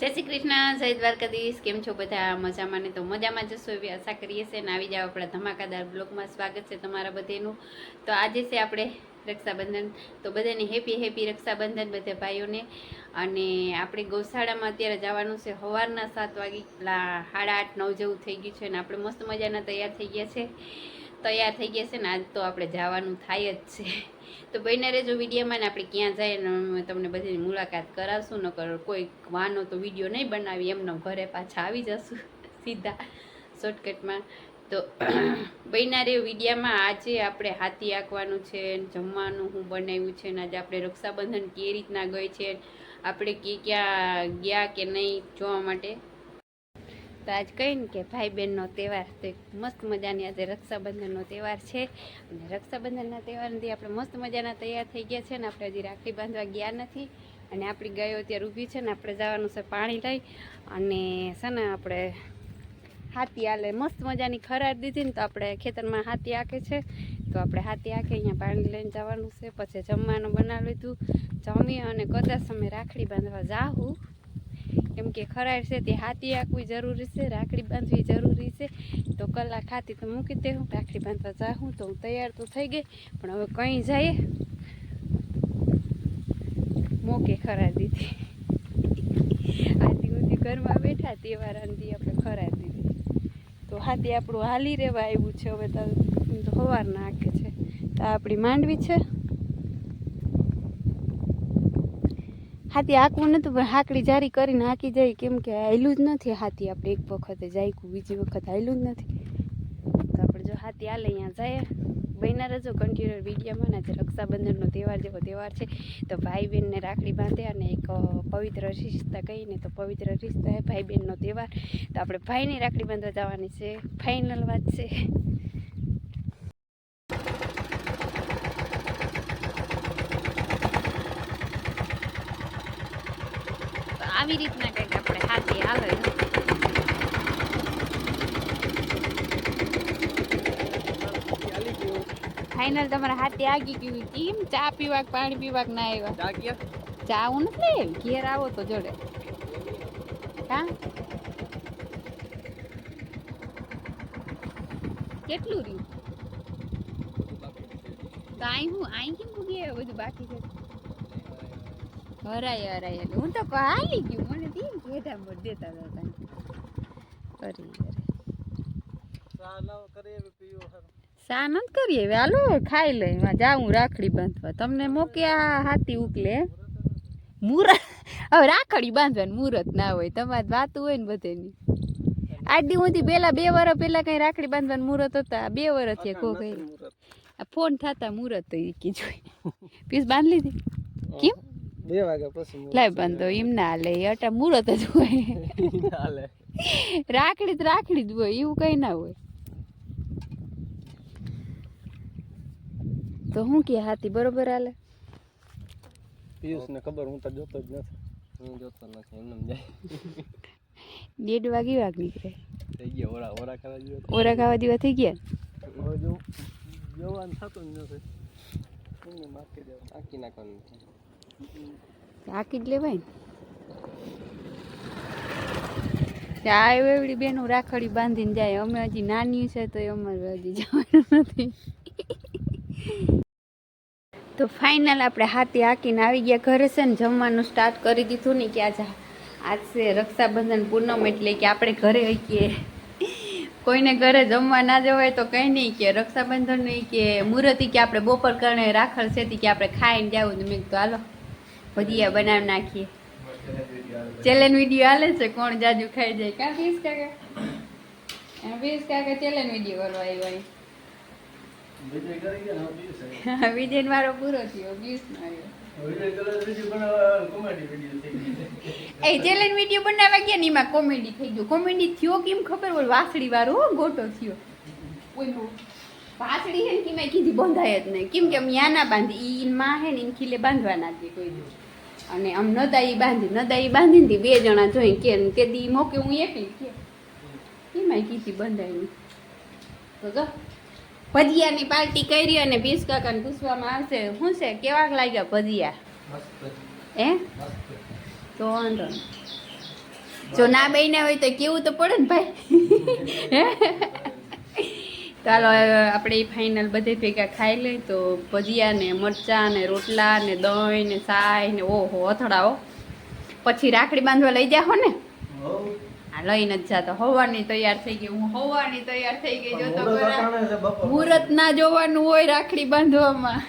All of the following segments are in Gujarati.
જય શ્રી કૃષ્ણ, જય દ્વારકાધીશ. કેમ છો બધા? મજામાં ને તો મજામાં જશો એવી આશા કરીએ છીએ. ને આવી જાવ આપણા ધમાકાદાર બ્લોગમાં સ્વાગત છે તમારા બધાનું. તો આજે છે આપણે રક્ષાબંધન. તો બધાને હેપી હેપી રક્ષાબંધન બધા ભાઈઓને. અને આપણે ગૌશાળામાં અત્યારે જવાનું છે. સવારના સાત વાગે સાડા આઠ, નવ જેવું થઈ ગયું છે. અને આપણે મસ્ત મજાના તૈયાર થઈ ગયા છે. તૈયાર થઈ ગયા છે ને, આજ તો આપણે જવાનું થાય જ છે. તો બને રેજો વિડીયોમાં ને આપણે ક્યાં જાય ને તમને બધીની મુલાકાત કરાવશું, નકર કોઈ વાનો તો વીડિયો નહીં બનાવી એમનો ઘરે પાછા આવી જશું, સીધા શોર્ટકટમાં તો બન્યા રે વિડીયામાં. આજે આપણે હાથી આંકવાનું છે, જમવાનું હું બનાવ્યું છે ને, આજે આપણે રક્ષાબંધન કે રીતના ગઈ છે, આપણે કે ક્યાં ગયા કે નહીં જોવા માટે. તો આજ કહીને કે ભાઈ બહેનનો તહેવાર તો એક મસ્ત મજાની આજે રક્ષાબંધનનો તહેવાર છે. અને રક્ષાબંધનના તહેવારથી આપણે મસ્ત મજાના તૈયાર થઈ ગયા છે અને આપણે હજી રાખડી બાંધવા ગયા નથી. અને આપણી ગાયો અત્યારે ઊભી છે ને આપણે જવાનું છે પાણી લઈ. અને છે ને આપણે હાથી આલે મસ્ત મજાની ખરાર દીધી ને તો આપણે ખેતરમાં હાથી આકે છે. તો આપણે હાથી આંખે અહીંયા પાણી લઈને જવાનું છે. પછી જમવાનું બનાવી લીધું. જમી અને કદાચ અમે રાખડી બાંધવા જાહું. કેમ કે ખરાર છે, તે હાથી આંકવી જરૂરી છે, રાખડી બાંધવી જરૂરી છે. તો કલાક હાથી તો મૂકી દે હું રાખડી બાંધવા જાઉં તો હું તૈયાર તો થઈ ગઈ, પણ હવે કંઈ જઈએ મોકે ખરા દીધી. હાથી ઉધી ઘરમાં બેઠા, તહેવાર અંધી આપણે ખરા દીધી. તો હાથી આપણું હાલી રહેવા આવ્યું છે, હવે તો સવારના સવાર નાખે છે. તો આપણી માંડવી છે. હાથી હાંકવું નતું, પણ હાકડી જારી કરીને હાંકી જાય. કેમ કે હાયલું જ નથી હાથી. આપણે એક વખતે જાયકું, બીજી વખત હાયલું જ નથી. તો આપણે જો હાથી હાલે અહીંયા જાય. બહેના રજો કન્ટિન્યુ વિડીયોમાં આજે રક્ષાબંધનનો તહેવાર જેવો તહેવાર છે. તો ભાઈ બહેનને રાખડી બાંધે અને એક પવિત્ર રિશ્તા કહીને તો પવિત્ર રિશ્તા હે ભાઈ બહેનનો તહેવાર. તો આપણે ભાઈની રાખડી બાંધવા જવાની છે. ફાઇનલ વાત છે તો આવી રીતના કંઈક આપણે હાથે આવે. ફાઇનલ તમારા હાથે આગી ગયું કેમ ચા પીવાક પાણી પીવા ના આવ્યા. ચા હું નથી. ઘેર આવો તો જોડે. હા? કેટલું રહ્યું? તો અહીં હું અહીં કેમ ભૂગી આવ્યો? બધું બાકી છે. હરાય હરાય હું તો હાલી ગયું. મને તેમ કેટા મોટ દેતા હતા. અરે અરે સા નથી કરીએ. હવે હાલો ખાઈ લઈ એમાં જાઉં રાખડી બાંધવા. તમને મોક્યા હાથી ઉકલે? મુરત. હવે રાખડી બાંધવાની મુરત ના હોય. તમારે વાતું હોય ને બધેની. આજ દી સુધી પેલા બે વર્ષ પેલા કઈ રાખડી બાંધવાનું મુરત હતા. બે વર્ષ થયા કો કઈ આ ફોન થતા મુરત તો ઈ કી જોઈ પીસ બાંધ લીધી. કેમ? બે વાગ્યા પછી લાય બાંધો એમ ના લે અટા મુરત જ હોય. હાલે રાખડી તો રાખડી જ હોય એવું કઈ ના હોય. તો હું કે હાથી બરોબર હાલે? પિયુષ ને ખબર હું તો જોતો જ નથી. હું જોતો નથી એમને જાય દેઢ વાગી વાગ નીકળે. થઈ ગયા ઓરા ઓરા ખાવા ગયો ઓરા ખાવા દીવા થઈ ગયા? જોવાનું થતું જ નથી. માર્કેટ આખી નાખવાનું હાકી જ લેવાય ને? આ એવડી બેનું રાખડી બાંધીને જાય. અમે હજી નાની છે તો અમારે હજી જવાનું નથી. તો ફાઇનલ આપણે હાથી હાકીને આવી ગયા. ઘરે છે ને જમવાનું સ્ટાર્ટ કરી દીધું ને કે આજે આજ છે રક્ષાબંધન પૂનમ એટલે કે આપણે ઘરે હકીએ. કોઈને ઘરે જમવા ના જવાય તો કંઈ નહીં કે રક્ષાબંધન નહીં કે મુહૂર્ત કે આપણે બપોર કરણે રાખડ છે કે આપણે ખાઈને જવું ને મેં કીધું, હાલો. ભજીયા બનાવી નાખીએ. ચેલેન વીડિયો હાલે છે? કોણ જાજુ ખાઈ જાય? કાં પીસ કાકા? પીસ કાકા ચેલેન વીડિયો કરવા આવ્યો વિજય મારો પૂરો થયો મારો એ ચેલેન્જ વીડિયો બનાવવા ગયા ને એમાં કોમેડી થઈ ગયું. કોમેડી થયો કેમ ખબર? હોય વાસળી વાળો ગોટો થયો. વાસળી હે ને મેં કીધી બંધાય જ નહીં. કેમ કે યાના બાંધી ઈ માં હે ને ખીલે બાંધવાના હતી કોઈ દિવસ. અને આમ નદાઈ બાંધી નદાઈ બાંધી હતી બે જણા જોઈ કે તે દી મોકે હું એકલી કે. એમાં કીધી બંધાય નહીં તો જો ભજીયાની પાર્ટી કરી અને બીસ કાકાને પૂછવામાં આવશે શું છે? કેવાક લાગ્યા ભજીયા? હે? તો વાંધો જો ના બન્યા હોય તો કેવું તો પડે ને ભાઈ. ચાલો આપણે આપણે ફાઇનલ બધે ભેગા ખાઈ લઈ તો ભજીયા ને મરચાં ને રોટલા ને દહીં ને સાય ને ઓહો અથડાઓ. પછી રાખડી બાંધવા લઈ જાઓ ને? આ લઈને જ જાતો. હવાની તૈયાર થઈ ગઈ. હું હવાની તૈયાર થઈ ગઈ જો તો મુહૂર્ત ના જોવાનું હોય રાખડી બાંધવામાં.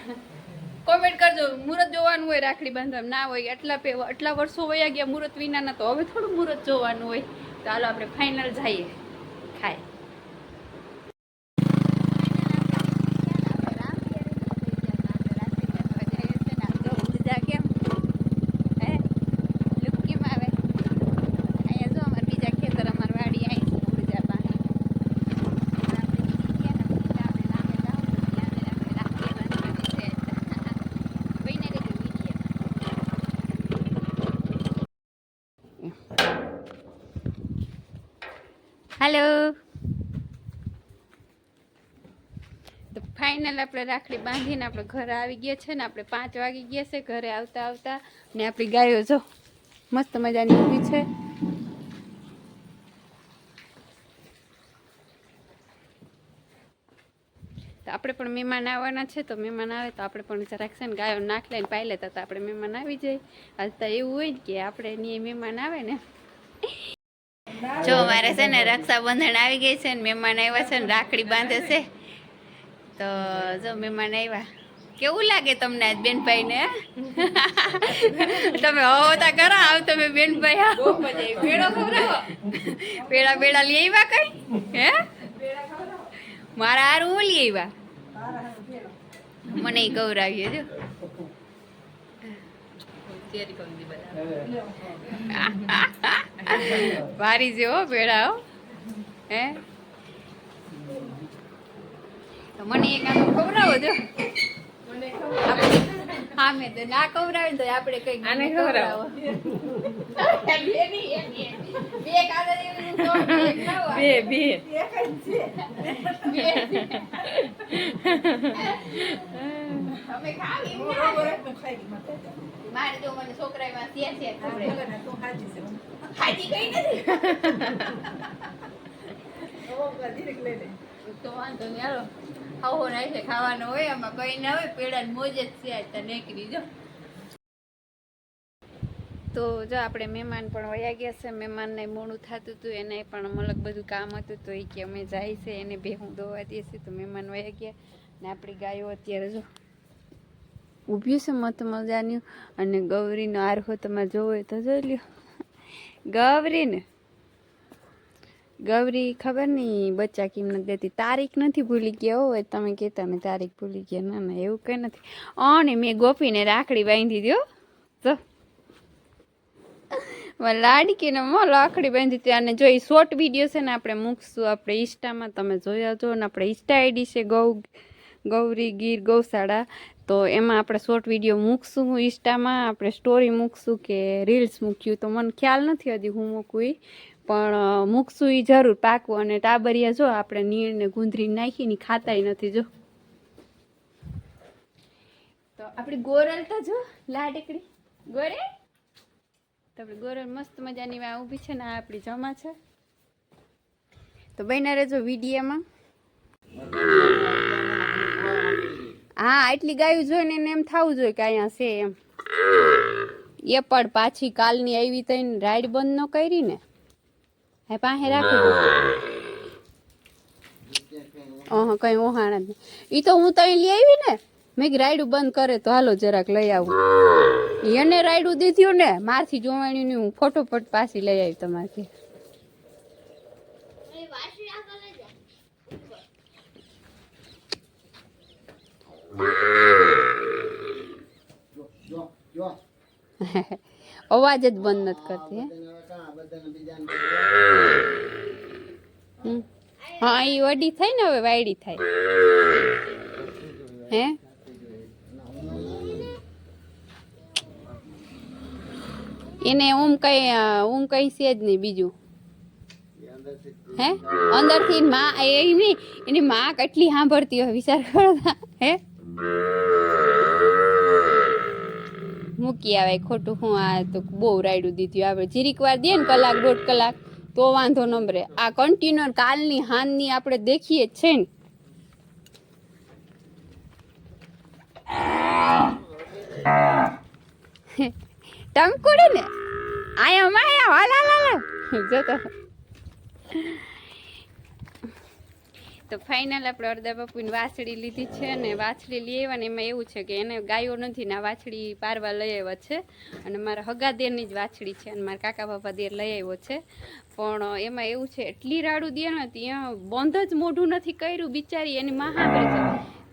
કોમેન્ટ કરજો. મુહૂર્ત જોવાનું હોય રાખડી બાંધવામાં. ના હોય એટલા એટલા વર્ષો વયા ગયા મુહૂર્ત વિનાના તો હવે થોડું મુહૂર્ત જોવાનું હોય. તો હાલો આપણે ફાઇનલ જઈએ ખાય કેમ હે લુક કેમ આવે અહીંયા જો અમારે બીજા ખેતર અમાર વાડી આવી છે ઊર્જા પાસે હેલો તો ફાઇનલ આપણે રાખડી બાંધીને આપણે ઘરે આવી ગયા છે ને આપણે પાંચ વાગી ગયા છે, ઘરે આવતા આવતા. ને આપણી ગાયો જો મસ્ત મજાની ઊભી છે. તો આપણે પણ મહેમાન આવવાના છે, તો મહેમાન આવે તો આપણે પણ જરાક છે ને ગાયો નાખ લઈને પાઈ લેતા તો આપણે મહેમાન આવી જાય. આજ તો એવું હોય કે આપણે એની મહેમાન આવે ને. જો મારે છે ને રક્ષાબંધન આવી ગઈ છે ને મહેમાન આવ્યા છે ને રાખડી બાંધે છે. તો જો મહેમાન આવ્યા. કેવું લાગે તમને આજ બેનભાઈ ને તમે હોતા કરો આવ તમે બેનભાઈ આવો. પેડો પેડા પેડા લઈ આવ્યા કઈ? હે? મારા હારું લઈ આવ્યા. મને ગૌરાવીએ જો. ભારી છે હો. પેડા હો. હે? મને એક આમ ખવડાવો જો. હા મેં તો ના ખવડાવે તો આપણે કઈ આને ખવડાવો. બે. બે. બે અમે ખાવી મારે તો મને છોકરા સે છે ખવડાવે. હાજી કઈ નથી. તો વાંધો નહીં હાલો. ખાવો નાખે ખાવાનું હોય એમાં કઈ ના હોય પેડા મોજ જ છે તો નીકળી જો. તો જો આપણે મહેમાન પણ વયા ગયા છે મહેમાનને મોડું થતું હતું એને પણ મલક બધું કામ હતું તો એ કે અમે જાય છે એને ભેહું દોવા દઈએ છીએ તો મહેમાન વયા ગયા. ને આપણી ગાયો અત્યારે જો ઊભી છે મત મજાની અને ગૌરીનો આરહો તમારે જોવો હોય તો જોઈ લ્યો. ગૌરીને. ગૌરી ખબર નહીં બચ્ચા કેમ નથી દેતી તારીખ નથી ભૂલી ગયા હોય તમે કહેતા ને તારીખ ભૂલી ગયા. ના ના, એવું કંઈ નથી. અને મેં ગોપીને રાખડી બાંધી દો તો લાડકીને મો લાકડી બાંધી હતી અને જો એ શોર્ટ વીડિયો છે ને આપણે મૂકશું આપણે ઇન્સ્ટામાં તમે જોયા જો ને આપણે ઇન્સ્ટા આઈડી છે ગૌ, ગૌરી ગીર ગૌશાળા. તો એમાં આપણે શોર્ટ વીડિયો મૂકશું ઇન્સ્ટામાં, આપણે સ્ટોરી મૂકશું કે રીલ્સ મૂક્યું તો મને ખ્યાલ નથી હજી હું મૂકું ઈ. પણ મૂકશું એ જરૂર પાકવું અને ટાબરિયા જો, આપણે નીણને ગુંદરી નાખીને ખાતાય નથી જો. તો આપણી ગોરલ તો જો, લાડકડી. ગોરે? તો આપણી ગોરલ મસ્ત મજાની વા ઊભી છે ને, આ આપણી જમા છે. તો બન્યા રહેજો વિડીયોમાં. હા, આટલી ગાયું જોઈને એને એમ થવું જોઈએ કે અહીંયા છે એમ. એ પણ પાછી કાલની આવી તો એને રાઈડ બંધ ન કરી ને. હે પાસે રાખી અહ કઈ ઓહાણા જ ઈ તો હું તો લઈ આવી ને, મેં રાયડું બંધ કરે તો હાલો જરાક લઈ આવું. એને રાયડું દીધું ને, મારથી જોવાણી ની હું ફોટોફટ પાછી લઈ આવી તમારથી. અવાજ જ બંધ નથી કરતી, હે? એ વડી થાય ને હવે, વાયડી થાય. હે? એને ઊંઘ કઈ ઊંઘ કઈ છે જ નહીં બીજું. હે? અંદરથી માં, એ નહીં, એની માં કેટલી સાંભળતી હોય, વિચાર કરો હે? મૂકી આવે, ખોટું હું આ તો બહુ રાયડું દીધું. આપણે જીરીક વાર દે ને કલાક, દોઢ કલાક, તો વાંધો નંબરે આ કન્ટિન્યુઅર કાલની હાનની આપણે દેખીએ જ છે ને. ટંકુડે ને. આયા માયા વાલા લાલા જો તો. ફાઇનલ આપણે અડધા બાપુની વાછડી લીધી છે ને વાછડી લઈ આવ્યા એમાં એવું છે કે એને ગાયો નથી ને વાછડી પારવા લઈ આવ્યા છે. અને મારા હગા દેરની જ વાછડી છે અને મારા કાકા બાપા દેર લઈ આવ્યો છે. પણ એમાં એવું છે, એટલી રાડું દે ને ત્યાં બંધ જ મોઢું નથી કર્યું બિચારી, એની માં છે.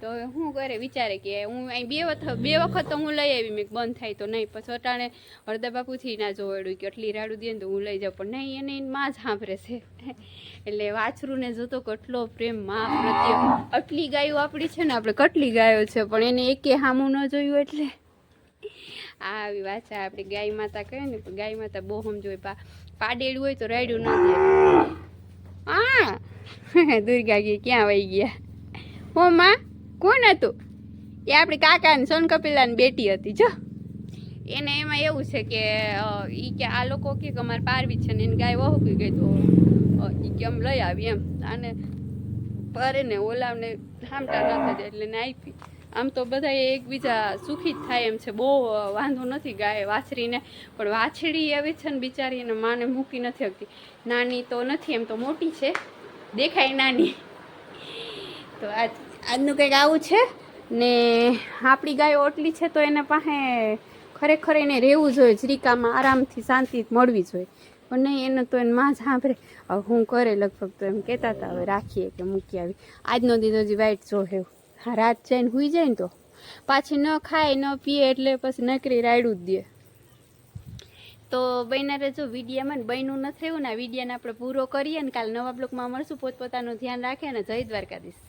તો શું કરે વિચારે કે હું અહીં બે વખત બે વખત તો હું લઈ આવી. મેં બંધ થાય તો નહીં. પછી અટાણે હરદા બાપુથી ના જોવાડ્યું કે, એટલી રાડું દે ને તો હું લઈ જાઉં. પણ નહીં, એને એની માં જ સાંભળે છે. એટલે વાછરુંને જોતો કેટલો પ્રેમમાં પ્રત્યે. આટલી ગાયો આપણી છે ને, આપણે કેટલી ગાયો છે, પણ એને એકે સામું ન જોયું એટલે. આ આવી વાત છે, આપણે ગાય માતા કહે ને ગાય માતા બહુ સમજોય પા પાડેડું હોય તો રાયડું ન દે હા. દુર્ગા ગઈ ક્યાં વહી ગયા? હો, માં. કોણ હતું? એ આપણી કાકાની, સોન કપિલાની બેટી હતી, જો. એને એમાં એવું છે કે એ કે આ લોકો કે અમારે પારવી છે ને એને ગાય વહુકી ગઈ તો એ કે આમ લઈ આવી એમ. આને પરે ને ઓલાવને હામટા ન જાય એટલે ને આપી. આમ તો બધા એકબીજા સુખી જ થાય એમ છે. બહુ વાંધો નથી ગાય વાછરીને. પણ વાછડી એવી છે ને બિચારી એને માને મૂકી નથી શકતી. નાની તો નથી એમ તો મોટી છે. દેખાય નાની. તો આજ આજનું કંઈક આવું છે ને આપણી ગાય ઓટલી છે તો એને પાસે ખરેખર એને રહેવું જોઈએ, જરીકામાં આરામથી શાંતિ મળવી જોઈએ. પણ નહીં, એને તો એને માં સાંભળે. હવે હું કરે લગભગ તો એમ કહેતા હતા, હવે રાખીએ કે મૂકી આવી. આજનો દીધો હજી વાઈટ જો હેવું હા, રાત જઈને હુઈ જાય ને તો. પાછી ન ખાય, ન પીએ, એટલે પછી નકરી રાયડું જ દે. તો બહેનારે જો વિડીયામાં બહેનું નથી રહેવું ને આ વિડીયાને આપણે પૂરો કરીએ ને કાલે નવા બ્લોકમાં મળશું. પોતપોતાનું ધ્યાન રાખે ને જય દ્વારકાધીશ.